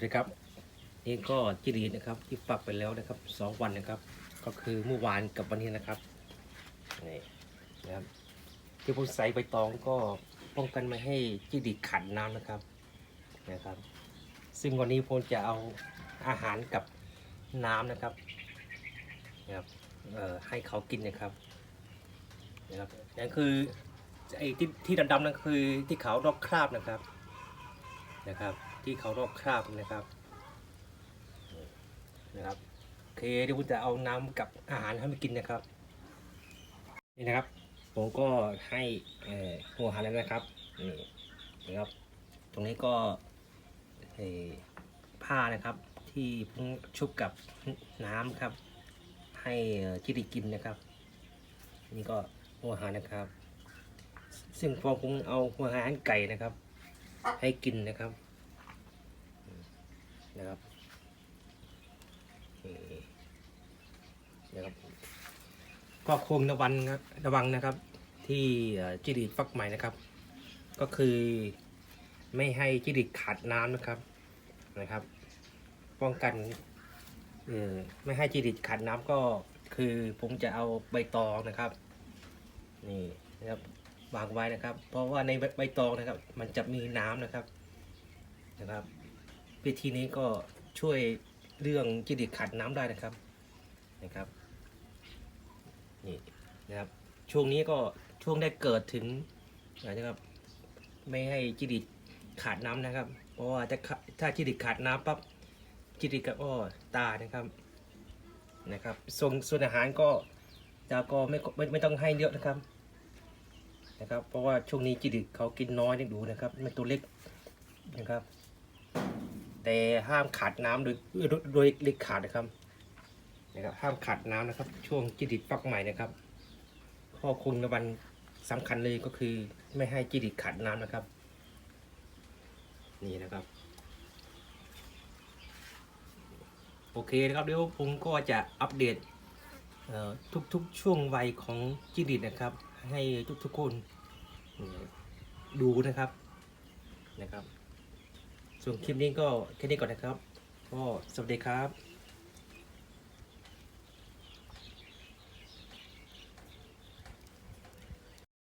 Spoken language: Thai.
วัสดีครับ นี่ก็จิรีนะครับที่ปักไปแล้วนะครับสองวันนะครับ ก็คือเมื่อวานกับวันนี้นะครับนี่นะครับที่ผมใส่ใบตองก็ป้องกันไม่ให้จิรีขัดน้ำนะครับนะครับ ซึ่งวันนี้ผมจะเอาอาหารกับน้ำนะครับนะครับเอ่อให้เขากินนะครับนะครับนั่นคือไอ้ที่ที่ดำๆนั่นคือที่เขารอกคราบนะครับนะครับ ที่เขารอกคราบนะครับนะครับโอเคเดี๋ยวผมจะเอาน้ำกับอาหารให้มันกินนะครับ นี่นะครับ ผมก็ให้หัวอาหารแล้วนะครับนี่นะครับ ตรงนี้ก็ผ้านะครับ ที่ผมชุบกับน้ำครับ ให้จิริกินนะครับ นี่ก็หัวอาหารนะครับ ซึ่งพอผมเอาหัวอาหารไก่นะครับ ให้กินนะครับ นะครับนะครับ ก็คงระวังนะระวังนะครับ ที่จิริฟักใหม่นะครับ ก็คือไม่ให้จิริขาดน้ำนะครับนะครับ ป้องกันเออไม่ให้จิริขาดน้ำก็คือผมจะเอาใบตองนะครับนี่นะครับวางไว้นะครับ เพราะว่าในใบตองนะครับ มันจะมีน้ำนะครับนะครับ วิธีนี้ก็ช่วยเรื่องจิริขาดน้ำได้นะครับนะครับนี่นะครับช่วงนี้ก็ช่วงได้เกิดถึงนะครับ ไม่ให้จิริขาดน้ำนะครับ เพราะว่าถ้าถ้าจิริขาดน้ำปั๊บจิริตก็ตานะครับนะครับส่วนส่วนอาหารก็จะก็ไม่ไม่ไม่ต้องให้เยอะนะครับนะครับเพราะว่าช่วงนี้จิริเขากินน้อยนี่ดูนะครับมันตัวเล็กนะครับ แต่ห้ามขาดน้ำโดยโดยโดยเล็กขาดนะครับนะครับ ห้ามขาดน้ำนะครับ ช่วงจิดิตฟักใหม่นะครับข้อคุณระวันสำคัญเลยก็คือไม่ให้จิดิตขาดน้ำนะครับ นี่นะครับ โอเคนะครับเดี๋ยวผมก็จะอัปเดตเอ่อทุกๆช่วงวัยของจิดิตนะครับ ให้ทุกๆคนดูนะครับนะครับ ส่วนคลิปนี้ก็แค่นี้ก่อนนะครับ ก็สวัสดีครับ